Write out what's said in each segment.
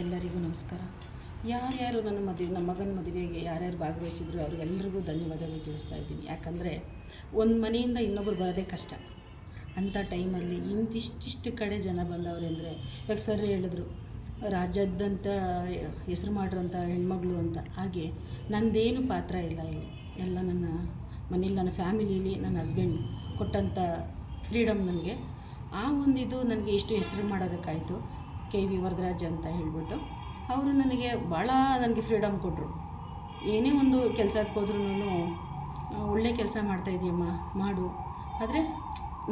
ಎಲ್ಲರಿಗೂ ನಮಸ್ಕಾರ. ಯಾರ್ಯಾರು ನನ್ನ ಮದುವೆ, ನಮ್ಮ ಮಗನ ಮದುವೆಗೆ ಯಾರ್ಯಾರು ಭಾಗವಹಿಸಿದ್ರು ಅವ್ರಿಗೆಲ್ರಿಗೂ ಧನ್ಯವಾದಗಳು ತಿಳಿಸ್ತಾ ಇದ್ದೀನಿ. ಯಾಕಂದರೆ ಒಂದು ಮನೆಯಿಂದ ಇನ್ನೊಬ್ರು ಬರೋದೇ ಕಷ್ಟ. ಅಂಥ ಟೈಮಲ್ಲಿ ಇಂತಿಷ್ಟಿಷ್ಟು ಕಡೆ ಜನ ಬಂದವ್ರೆ ಅಂದರೆ, ಇವಾಗ ಸರ್ ಹೇಳಿದ್ರು ರಾಜ್ಯದಂಥ ಹೆಸರು ಮಾಡಿರೋಂಥ ಹೆಣ್ಮಗಳು ಅಂತ. ಹಾಗೆ ನಂದೇನು ಪಾತ್ರ ಇಲ್ಲ ಇಲ್ಲಿ. ಎಲ್ಲ ನನ್ನ ಮನೇಲಿ ನನ್ನ ಫ್ಯಾಮಿಲೀಲಿ ನನ್ನ ಹಸ್ಬೆಂಡ್ ಕೊಟ್ಟಂಥ ಫ್ರೀಡಮ್ ನನಗೆ. ಆ ಒಂದು ಇದು ನನಗೆ ಇಷ್ಟು ಹೆಸರು ಮಾಡೋದಕ್ಕಾಯಿತು. ಕೆ ವಿ ವರದರಾಜ್ ಅಂತ ಹೇಳಿಬಿಟ್ಟು, ಅವರು ನನಗೆ ಭಾಳ ನನಗೆ ಫ್ರೀಡಮ್ ಕೊಟ್ಟರು ಏನೇ ಒಂದು ಕೆಲಸಕ್ಕೆ ಹೋದ್ರೂ ಒಳ್ಳೆ ಕೆಲಸ ಮಾಡ್ತಾಯಿದ್ದೀಯಮ್ಮ ಮಾಡು. ಆದರೆ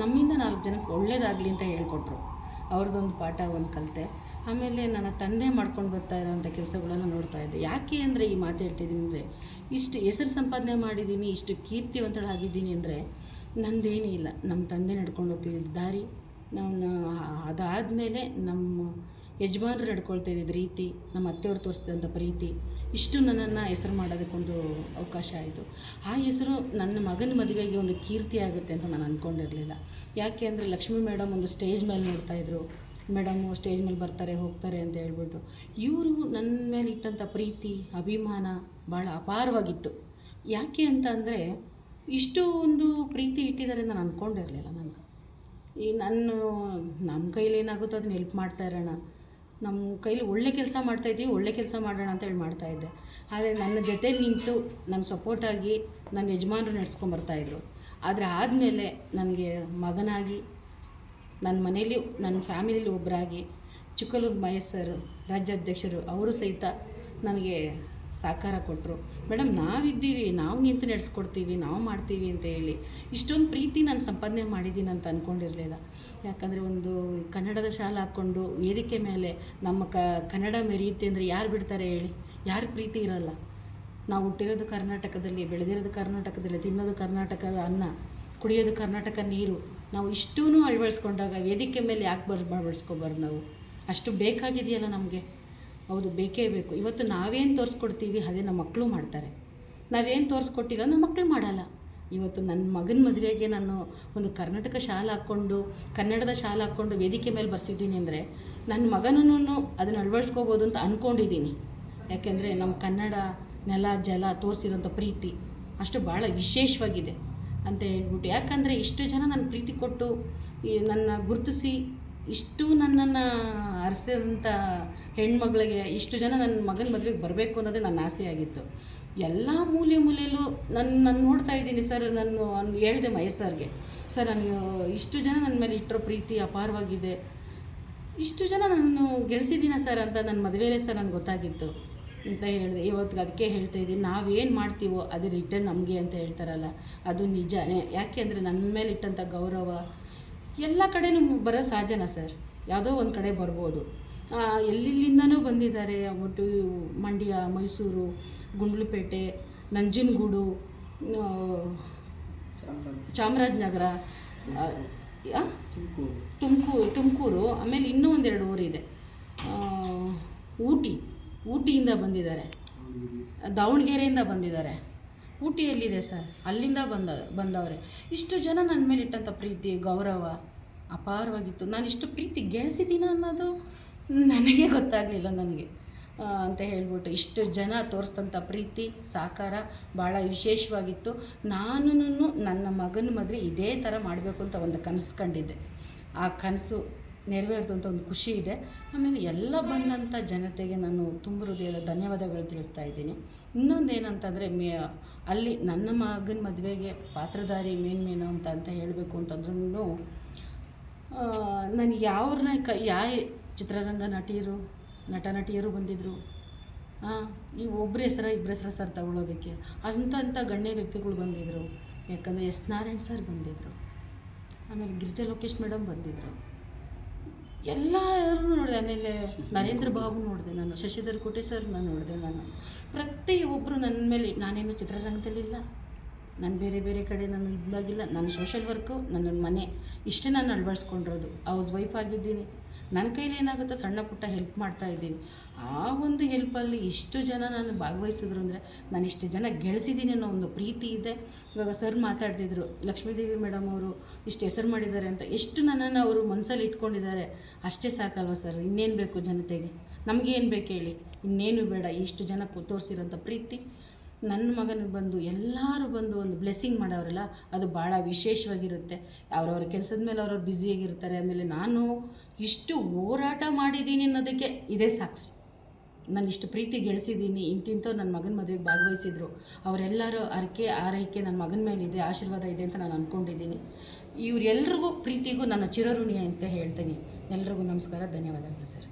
ನಮ್ಮಿಂದ ನಾಲ್ಕು ಜನಕ್ಕೆ ಒಳ್ಳೇದಾಗಲಿ ಅಂತ ಹೇಳ್ಕೊಟ್ರು. ಅವ್ರದ್ದೊಂದು ಪಾಠ, ಒಂದು ಕಲಿತೆ. ಆಮೇಲೆ ನನ್ನ ತಂದೆ ಮಾಡ್ಕೊಂಡು ಬರ್ತಾ ಇರೋವಂಥ ಕೆಲಸಗಳನ್ನು ನೋಡ್ತಾ ಇದ್ದೆ. ಯಾಕೆ ಅಂದರೆ ಈ ಮಾತು ಹೇಳ್ತಿದ್ದೀನಿ ಅಂದರೆ, ಇಷ್ಟು ಹೆಸರು ಸಂಪಾದನೆ ಮಾಡಿದ್ದೀನಿ, ಇಷ್ಟು ಕೀರ್ತಿವಂತಳಾಗಿದ್ದೀನಿ ಅಂದರೆ, ನಂದೇನೂ ಇಲ್ಲ. ನಮ್ಮ ತಂದೆ ನಡ್ಕೊಂಡು ಹೋಗ್ತಿದ್ದ ದಾರಿ ನಾನು ಅದಾದಮೇಲೆ ನಮ್ಮ ಯಜಮಾನರು ನಡ್ಕೊಳ್ತಾ ಇದ್ದಿದ್ದ ರೀತಿ, ನಮ್ಮ ಅತ್ತೆಯವರು ತೋರಿಸಿದಂಥ ಪ್ರೀತಿ, ಇಷ್ಟು ನನ್ನನ್ನು ಹೆಸರು ಮಾಡೋದಕ್ಕೊಂದು ಅವಕಾಶ ಆಯಿತು. ಆ ಹೆಸರು ನನ್ನ ಮಗನ ಮದುವೆಗೆ ಒಂದು ಕೀರ್ತಿ ಆಗುತ್ತೆ ಅಂತ ನಾನು ಅಂದ್ಕೊಂಡಿರಲಿಲ್ಲ ಯಾಕೆ ಅಂದರೆ ಲಕ್ಷ್ಮೀ ಮೇಡಮ್ ಒಂದು ಸ್ಟೇಜ್ ಮೇಲೆ ನೋಡ್ತಾಯಿದ್ರು ಮೇಡಮು ಸ್ಟೇಜ್ ಮೇಲೆ ಬರ್ತಾರೆ, ಹೋಗ್ತಾರೆ ಅಂತ ಹೇಳ್ಬಿಟ್ಟು. ಇವರು ನನ್ನ ಮೇಲೆ ಇಟ್ಟಂಥ ಪ್ರೀತಿ, ಅಭಿಮಾನ ಭಾಳ ಅಪಾರವಾಗಿತ್ತು. ಯಾಕೆ ಅಂತ ಅಂದರೆ ಇಷ್ಟು ಒಂದು ಪ್ರೀತಿ ಇಟ್ಟಿದ್ದಾರೆ ನಾನು ಅಂದ್ಕೊಂಡಿರಲಿಲ್ಲ ನಾನು ಈ ನಾನು ನಮ್ಮ ಕೈಲಿ ಏನಾಗುತ್ತೋ ಅದನ್ನ ಹೆಲ್ಪ್ ಮಾಡ್ತಾ ಇರೋಣ. ನಮ್ಮ ಕೈಲಿ ಒಳ್ಳೆ ಕೆಲಸ ಮಾಡ್ತಾಯಿದ್ದೀವಿ ಒಳ್ಳೆ ಕೆಲಸ ಮಾಡೋಣ ಅಂತ ಹೇಳಿ ಮಾಡ್ತಾಯಿದ್ದೆ ಆದರೆ ನನ್ನ ಜೊತೆ ನಿಂತು ನನ್ನ ಸಪೋರ್ಟಾಗಿ ನನ್ನ ಯಜಮಾನರು ನಡೆಸ್ಕೊಂಬರ್ತಾಯಿದ್ರು ಆದರೆ ಆದಮೇಲೆ ನನಗೆ ಮಗನಾಗಿ ನನ್ನ ಮನೇಲಿ ನನ್ನ ಫ್ಯಾಮಿಲಿಲಿ ಒಬ್ಬರಾಗಿ ಚಿಕ್ಕಲೂರು ಮಹೇಶ್ ಸರ್, ರಾಜ್ಯಾಧ್ಯಕ್ಷರು, ಅವರು ಸಹಿತ ನನಗೆ ಸಹಕಾರ ಕೊಟ್ಟರು ಮೇಡಮ್, ನಾವಿದ್ದೀವಿ, ನಾವು ನಿಂತು ನಡೆಸ್ಕೊಡ್ತೀವಿ, ನಾವು ಮಾಡ್ತೀವಿ ಅಂತ ಹೇಳಿ. ಇಷ್ಟೊಂದು ಪ್ರೀತಿ ನಾನು ಸಂಪಾದನೆ ಮಾಡಿದ್ದೀನಿ ಅಂತ ಅಂದ್ಕೊಂಡಿರಲಿಲ್ಲ ಯಾಕಂದರೆ ಒಂದು ಕನ್ನಡದ ಶಾಲೆ ಹಾಕ್ಕೊಂಡು ವೇದಿಕೆ ಮೇಲೆ ನಮ್ಮ ಕನ್ನಡ ಮೆರೆಯುತ್ತೆ ಅಂದರೆ ಯಾರು ಬಿಡ್ತಾರೆ ಹೇಳಿ? ಯಾರು ಪ್ರೀತಿ ಇರಲ್ಲ? ನಾವು ಹುಟ್ಟಿರೋದು ಕರ್ನಾಟಕದಲ್ಲಿ, ಬೆಳೆದಿರೋದು ಕರ್ನಾಟಕದಲ್ಲಿ, ತಿನ್ನೋದು ಕರ್ನಾಟಕದ ಅನ್ನ, ಕುಡಿಯೋದು ಕರ್ನಾಟಕ ನೀರು. ನಾವು ಇಷ್ಟೂ ಅಳವಡಿಸ್ಕೊಂಡಾಗ ವೇದಿಕೆ ಮೇಲೆ ಯಾಕೆ ಬರ್, ಬಳಸ್ಕೊಬಾರ್ದು ನಾವು? ಅಷ್ಟು ಬೇಕಾಗಿದೆಯಲ್ಲ ನಮಗೆ? ಹೌದು, ಬೇಕೇ ಬೇಕು. ಇವತ್ತು ನಾವೇನು ತೋರಿಸ್ಕೊಡ್ತೀವಿ, ಅದೇ ನಮ್ಮ ಮಕ್ಕಳು ಮಾಡ್ತಾರೆ. ನಾವೇನು ತೋರಿಸ್ಕೊಟ್ಟಿಲ್ಲ, ನಮ್ಮ ಮಕ್ಕಳು ಮಾಡಲ್ಲ. ಇವತ್ತು ನನ್ನ ಮಗನ ಮದುವೆಗೆ ನಾನು ಒಂದು ಕರ್ನಾಟಕ ಶಾಲೆ ಹಾಕ್ಕೊಂಡು, ಕನ್ನಡದ ಶಾಲೆ ಹಾಕ್ಕೊಂಡು ವೇದಿಕೆ ಮೇಲೆ ಬರ್ಸಿದ್ದೀನಿ ಅಂದರೆ ನನ್ನ ಮಗನೂ ಅದನ್ನು ಅಳವಡಿಸ್ಕೋಬೋದು ಅಂತ ಅಂದ್ಕೊಂಡಿದ್ದೀನಿ ಯಾಕೆಂದರೆ ನಮ್ಮ ಕನ್ನಡ, ನೆಲ, ಜಲ ತೋರಿಸಿರೋಂಥ ಪ್ರೀತಿ ಅಷ್ಟು ಭಾಳ ವಿಶೇಷವಾಗಿದೆ ಅಂತ ಹೇಳ್ಬಿಟ್ಟು. ಯಾಕಂದರೆ ಇಷ್ಟು ಜನ ನನ್ನ ಪ್ರೀತಿ ಕೊಟ್ಟು ನನ್ನ ಗುರುತಿಸಿ ಇಷ್ಟು ನನ್ನನ್ನು ಅರಸಿದಂಥ ಹೆಣ್ಮಗಳಿಗೆ, ಇಷ್ಟು ಜನ ನನ್ನ ಮಗನ ಮದುವೆಗೆ ಬರಬೇಕು ಅನ್ನೋದೇ ನನ್ನ ಆಸೆಯಾಗಿತ್ತು. ಎಲ್ಲ ಮೂಲೆ ಮೂಲೆಯಲ್ಲೂ ನನ್ನ ನಾನು ನೋಡ್ತಾ ಇದ್ದೀನಿ ಸರ್, ನಾನು ಹೇಳಿದೆ ಮಹೇಶ್ ಸರ್ಗೆ, ಸರ್, ನಾನು ಇಷ್ಟು ಜನ ನನ್ನ ಮೇಲೆ ಇಟ್ಟಿರೋ ಪ್ರೀತಿ ಅಪಾರವಾಗಿದೆ. ಇಷ್ಟು ಜನ ನಾನು ಗೆಲ್ಸಿದ್ದೀನ ಸರ್ ಅಂತ ನನ್ನ ಮದುವೆಲೇ ಸರ್ ನನಗೆ ಗೊತ್ತಾಗಿತ್ತು. ಅಂತ ಹೇಳಿದೆ. ಇವತ್ತು ಅದಕ್ಕೆ ಹೇಳ್ತಾ ಇದ್ದೀನಿ. ನಾವೇನು ಮಾಡ್ತೀವೋ ಅದು ರಿಟರ್ನ್ ನಮಗೆ ಅಂತ ಹೇಳ್ತಾರಲ್ಲ. ಅದು ನಿಜನೇ. ಯಾಕೆ ಅಂದರೆ ನನ್ನ ಮೇಲೆ ಇಟ್ಟಂಥ ಗೌರವ ಎಲ್ಲ ಕಡೆನೂ ಬರೋ ಸಹಜನ ಸರ್? ಯಾವುದೋ ಒಂದು ಕಡೆ ಬರ್ಬೋದು. ಎಲ್ಲಿಲ್ಲಿಂದನೂ ಬಂದಿದ್ದಾರೆ ಒಟ್ಟು ಮಂಡ್ಯ, ಮೈಸೂರು, ಗುಂಡ್ಲುಪೇಟೆ, ನಂಜನಗೂಡು ಚಾಮರಾಜನಗರ? ತುಮಕೂರು ತುಮಕೂರು, ಆಮೇಲೆ ಇನ್ನೂ ಒಂದೆರಡು ಊರಿದೆ. ಊಟಿ, ಊಟಿಯಿಂದ ಬಂದಿದ್ದಾರೆ. ದಾವಣಗೆರೆಯಿಂದ ಬಂದಿದ್ದಾರೆ. ಊಟಿಯಲ್ಲಿದೆ ಸರ್? ಅಲ್ಲಿಂದ ಬಂದ, ಬಂದವರೆ. ಇಷ್ಟು ಜನ ನನ್ನ ಮೇಲೆ ಇಟ್ಟಂಥ ಪ್ರೀತಿ, ಗೌರವ ಅಪಾರವಾಗಿತ್ತು. ನಾನು ಇಷ್ಟು ಪ್ರೀತಿ ಗೆಳಿಸಿದ್ದೀನ ಅನ್ನೋದು ನನಗೆ ಗೊತ್ತಾಗಲಿಲ್ಲ ನನಗೆ. ಅಂತ ಹೇಳ್ಬಿಟ್ಟು ಇಷ್ಟು ಜನ ತೋರಿಸಿದಂಥ ಪ್ರೀತಿ, ಸಾಕಾರ ಭಾಳ ವಿಶೇಷವಾಗಿತ್ತು. ನಾನು ನನ್ನ ಮಗನ ಮದುವೆ ಇದೇ ಥರ ಮಾಡಬೇಕು ಅಂತ ಒಂದು ಕನಸು ಕಂಡಿದ್ದೆ ಆ ಕನಸು ನೆರವೇರಿದಂಥ ಒಂದು ಖುಷಿ ಇದೆ. ಆಮೇಲೆ ಎಲ್ಲ ಬಂದಂಥ ಜನತೆಗೆ ನಾನು ತುಂಬ ಹೃದಯದ ಧನ್ಯವಾದಗಳು ತಿಳಿಸ್ತಾ ಇದ್ದೀನಿ. ಇನ್ನೊಂದು ಏನಂತಂದರೆ, ಮೇ, ಅಲ್ಲಿ ನನ್ನ ಮಗನ ಮದುವೆಗೆ ಪಾತ್ರಧಾರಿ ಮೇನ್ ಮೇನು ಅಂತ ಅಂತ ಹೇಳಬೇಕು ಅಂತಂದ್ರೂ ನಾನು ಯಾವ್ರನ್ನ ಕ, ಯಾವ ಚಿತ್ರರಂಗ ನಟಿಯರು, ನಟ ನಟಿಯರು ಬಂದಿದ್ದರು ಹಾಂ ಈ ಒಬ್ಬರ ಹೆಸರ ಇಬ್ಬರ ಹೆಸರ ಸರ್ ತಗೊಳ್ಳೋದಕ್ಕೆ ಅಂಥ ಅಂಥ ಗಣ್ಯ ವ್ಯಕ್ತಿಗಳು ಬಂದಿದ್ದರು ಯಾಕಂದರೆ ಎಸ್ ನಾರಾಯಣ್ ಸರ್ ಬಂದಿದ್ದರು ಆಮೇಲೆ ಗಿರಿಜಾ ಲೋಕೇಶ್ ಮೇಡಮ್ ಬಂದಿದ್ದರು ಎಲ್ಲರೂ ನೋಡಿದೆ. ಆಮೇಲೆ ನರೇಂದ್ರ ಬಾಬು ನೋಡಿದೆ ನಾನು, ಶಶಿಧರ್ ಕೋಟೆ ಸರ್ ನಾನು ನೋಡಿದೆ ನಾನು. ಪ್ರತಿಯೊಬ್ಬರು ನನ್ನ ಮೇಲೆ ನಾನೇನು ಚಿತ್ರರಂಗದಲ್ಲಿಲ್ಲ. ನಾನು ಬೇರೆ ಬೇರೆ ಕಡೆ ನಾನು ಇದಾಗಿಲ್ಲ ನಾನು ಸೋಷಲ್ ವರ್ಕು ನನ್ನ ಮನೆ, ಇಷ್ಟೇ ನಾನು ಅಳವಡಿಸ್ಕೊಂಡಿರೋದು. ಹೌಸ್ ವೈಫ್ ಆಗಿದ್ದೀನಿ. ನನ್ನ ಕೈಲಿ ಏನಾಗುತ್ತೋ ಸಣ್ಣ ಪುಟ್ಟ ಹೆಲ್ಪ್ ಮಾಡ್ತಾ ಇದ್ದೀನಿ. ಆ ಒಂದು ಹೆಲ್ಪಲ್ಲಿ ಇಷ್ಟು ಜನ ನಾನು ಭಾಗವಹಿಸಿದ್ರು ಅಂದರೆ ನಾನು ಇಷ್ಟು ಜನ ಗೆಳಿಸಿದ್ದೀನಿ ಅನ್ನೋ ಒಂದು ಪ್ರೀತಿ ಇದೆ. ಇವಾಗ ಸರ್ ಮಾತಾಡ್ತಿದ್ರು, ಲಕ್ಷ್ಮೀದೇವಿ ಮೇಡಮ್ ಅವರು ಇಷ್ಟು ಹೆಸರು ಮಾಡಿದ್ದಾರೆ ಅಂತ. ಎಷ್ಟು ನನ್ನನ್ನು ಅವರು ಮನಸ್ಸಲ್ಲಿ ಇಟ್ಕೊಂಡಿದ್ದಾರೆ. ಅಷ್ಟೇ ಸಾಕಲ್ವ ಸರ್ ಇನ್ನೇನು ಬೇಕು ಜನತೆಗೆ? ನಮಗೇನು ಬೇಕು ಹೇಳಿ? ಇನ್ನೇನು ಬೇಡ, ಇಷ್ಟು ಜನ ತೋರಿಸಿರೋಂಥ ಪ್ರೀತಿ. ನನ್ನ ಮಗನಿಗೆ ಬಂದು ಎಲ್ಲರೂ ಬಂದು ಒಂದು ಬ್ಲೆಸ್ಸಿಂಗ್ ಮಾಡೋರಲ್ಲ ಅದು ಭಾಳ ವಿಶೇಷವಾಗಿರುತ್ತೆ. ಅವ್ರವ್ರ ಕೆಲಸದ ಮೇಲೆ ಅವ್ರವ್ರು ಬ್ಯುಸಿಯಾಗಿರ್ತಾರೆ ಆಮೇಲೆ ನಾನು ಇಷ್ಟು ಹೋರಾಟ ಮಾಡಿದ್ದೀನಿ ಅನ್ನೋದಕ್ಕೆ ಇದೇ ಸಾಕ್ಷಿ ನಾನು ಇಷ್ಟು ಪ್ರೀತಿ ಗೆಳಿಸಿದ್ದೀನಿ ಇಂತಿಂಥವ್ರು ನನ್ನ ಮಗನ ಮದುವೆಗೆ ಭಾಗವಹಿಸಿದ್ರು, ಅವರೆಲ್ಲರೂ ಅರಕೆ, ಆರೈಕೆ ನನ್ನ ಮಗನ ಮೇಲೆ ಇದೆ, ಆಶೀರ್ವಾದ ಇದೆ ಅಂತ ನಾನು ಅಂದ್ಕೊಂಡಿದ್ದೀನಿ ಇವರೆಲ್ರಿಗೂ ಪ್ರೀತಿಗೂ ನಾನು ಚಿರಋಣಿ ಅಂತ ಹೇಳ್ತೀನಿ. ಎಲ್ರಿಗೂ ನಮಸ್ಕಾರ, ಧನ್ಯವಾದಗಳು ಸರ್.